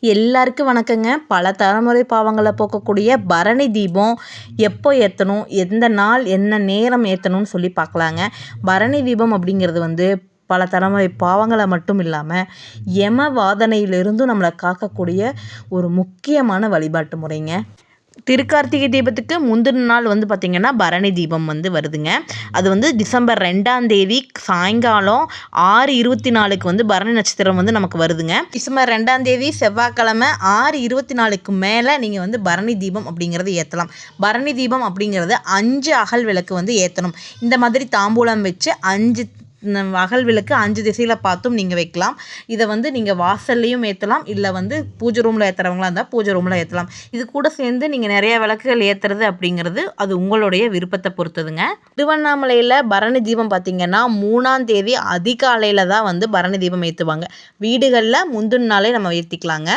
எல்லாருக்கும் வணக்கங்க. பல தலைமுறை பாவங்களை போக்கக்கூடிய பரணி தீபம் எப்போ ஏற்றணும் எந்த நாள் என்ன நேரம் ஏற்றணும்னு சொல்லி பார்க்கலாங்க. பரணி தீபம் அப்படிங்கிறது வந்து பல தலைமுறை பாவங்களை மட்டும் இல்லாமல் யம வாதனையிலிருந்தும் நம்மளை காக்கக்கூடிய ஒரு முக்கியமான வழிபாட்டு முறைங்க. திருக்கார்த்திகை தீபத்துக்கு முந்தின நாள் வந்து பார்த்திங்கன்னா பரணி தீபம் வந்து வருதுங்க. அது வந்து டிசம்பர் ரெண்டாம் தேதி சாயங்காலம் ஆறு இருபத்தி நாலுக்கு வந்து பரணி நட்சத்திரம் வந்து நமக்கு வருதுங்க. டிசம்பர் ரெண்டாம் தேதி செவ்வாய்க்கிழமை ஆறு இருபத்தி நாலுக்கு மேலே நீங்கள் வந்து பரணி தீபம் அப்படிங்கிறது ஏற்றலாம் பரணி தீபம் அப்படிங்கிறது அஞ்சு அகல் விளக்கு வந்து ஏற்றணும் இந்த மாதிரி தாம்பூலம் வச்சு அஞ்சு அகல் விளக்கு அஞ்சு திசையில் பார்த்தும் நீங்கள் வைக்கலாம். இதை வந்து நீங்கள் வாசல்லையும் ஏற்றலாம் இல்லை வந்து பூஜை ரூமில் ஏற்றுறவங்களா இருந்தால் பூஜை ரூமில் ஏற்றலாம் இது கூட சேர்ந்து நீங்கள் நிறைய விளக்குகள் ஏற்றுறது அப்படிங்கிறது அது உங்களுடைய விருப்பத்தை பொறுத்ததுங்க. திருவண்ணாமலையில் பரணி தீபம் பார்த்திங்கன்னா மூணாம் தேதி அதிகாலையில் தான் வந்து பரணி தீபம் ஏற்றுவாங்க வீடுகளில் முந்தின நாளே நம்ம ஏற்றிக்கலாங்க